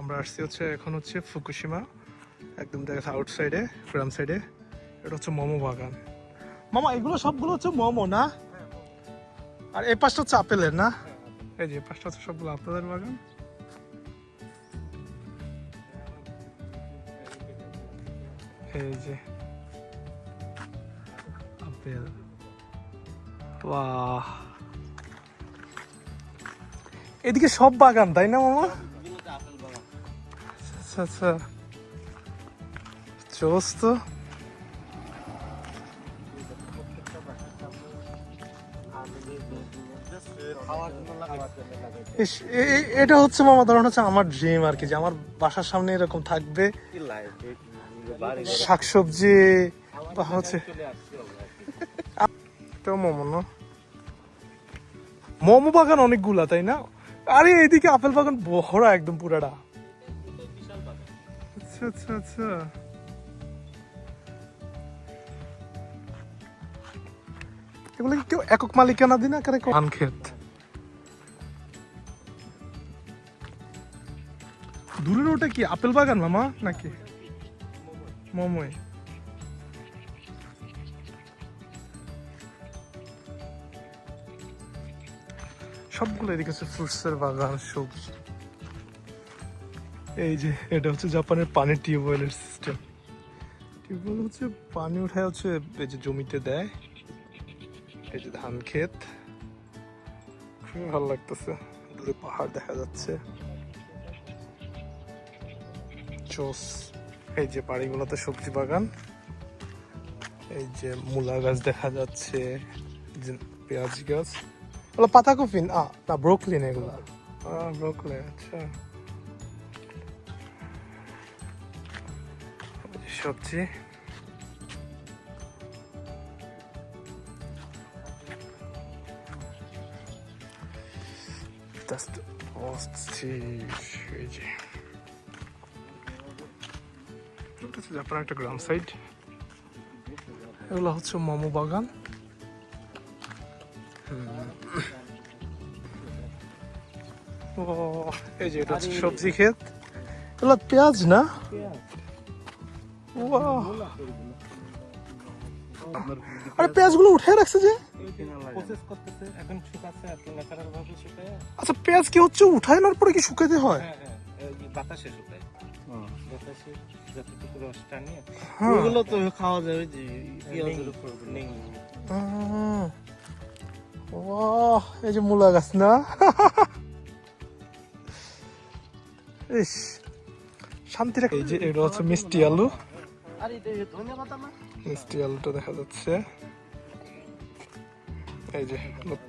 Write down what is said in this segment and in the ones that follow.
আমরা আসছি হচ্ছে এখন হচ্ছে ফুকুশিমা, একদম দেখা যাচ্ছে আউটসাইডে গ্রাম সাইডে এটা হচ্ছে মোমো বাগান। মামা, এগুলো সবগুলো হচ্ছে মোমো না? আর এই পাশটা হচ্ছে আপেলের না? এই যে পাশটা হচ্ছে সবগুলো আপেলের বাগান। এই যে, আপেল। বাহ। এদিকে সব বাগান, তাই না মামা? আচ্ছা আচ্ছা। চোস তো এটা হচ্ছে মামা, ধরুন হচ্ছে আমার ড্রিম আর কি, যে আমার বাসার সামনে এরকম থাকবে শাকসবজি বা হচ্ছে মোমো না। মোমো বাগান অনেকগুলা, তাই না? আরে, এইদিকে আপেল বাগান ভরা একদম পুরাটা। আচ্ছা আচ্ছা আচ্ছা। এগুলো কি কেউ একক মালিকানা দিন আকারে ধান ক্ষেত দূরের ওটা কি? আপেল বাগান মামা নাকি? মোমোয় সবগুলো এদিকে হচ্ছে ফ্রুটসের বাগান সবজি। এই যে, এটা হচ্ছে জাপানের পানির টিউবওয়েলের সিস্টেম। টিউবওয়েল হচ্ছে পানি উঠায় হচ্ছে, এই যে জমিতে দেয়। এই যে ধান ক্ষেত। খুবই ভালো লাগতেছে। দূরে পাহাড় দেখা যাচ্ছে। চোস। এই যে বাড়িগুলোতে সবজি বাগান। এই যে মূলা গাছ দেখা যাচ্ছে। যে পেঁয়াজ গাছ। ওগুলো পাতাকপি না না, ব্রোকলিন এগুলো। ব্রোকলিন আচ্ছা। সবজি। যে। এটা একটা গ্রাম সাইড এগুলো হচ্ছে মোমো বাগান। ও এই যে এটা হচ্ছে সবজি ক্ষেত। এগুলো পেঁয়াজ না. আরে পেঁয়াজগুলো উঠে রাখছে যে? আচ্ছা পেঁয়াজ কি হচ্ছে উঠানোর পরে কি শুকাতে হয়? হ্যাঁ। হ্যাঁ এই বাতাসে শুকায় বাতাসে যতটুকু রস টানে হ্যাঁ। ওগুলো তো খাওয়া যাবে যে পেঁয়াজের উপর নেই আহ, এই যে মূলা গাছ না? ইস শান্তি রাখ এই যে এটা হচ্ছে মিষ্টি আলু। মিষ্টি আলুটা দেখা যাচ্ছে। এই যে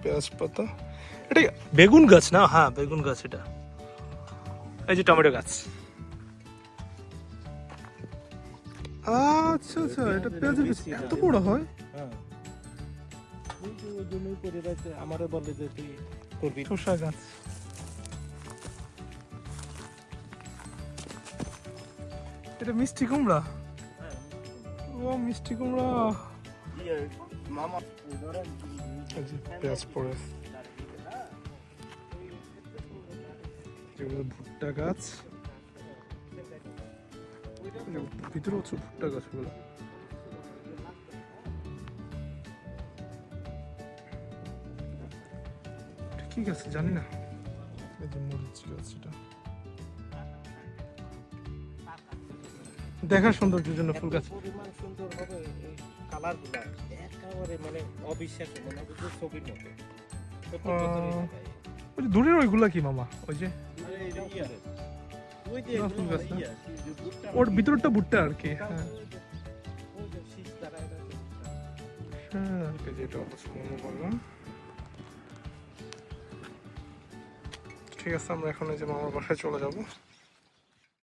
পেঁয়াজ পাতা। এটা বেগুন গাছ না? হ্যাঁ বেগুন গাছ এটা। এই যে টমেটো গাছ। আচ্ছা আচ্ছা এটা পেঁয়াজের গাছ। এত বড় হয়? হ্যাঁ। বলে যে তুই করবি। শসা গাছ। এটা মিষ্টি কুমড়া? ও মিষ্টি কুমড়া। পেঁয়াজ পড়ে এগুলো ভুট্টা গাছ। ভিতরে হচ্ছে ভুট্টা গাছগুলো। এটা কি গাছ? জানি না। এই যে মরিচ গাছ, এটা। দেখার সৌন্দর্যের জন্য ফুল গাছ। পরিমাণ সুন্দর হবে এই কালার একেবারে মানে অবিশ্বাস্য মনে হবে ছবির মতো। প্রত্যেক বছরই আহ, ওই যে দূরের ওইগুলা কি মামা? ওই যে ওই যে ফুল গাছ না? ইয়া, এই যে ভুট্টা ওর ভিতরটা ভুট্টা আর কি হ্যাঁ। ওই যে শীষ দ্বারা এটা ভুট্টা। হ্যাঁ ঠিক আছে আমরা এখন এই যে মামার বাসায় চলে যাব।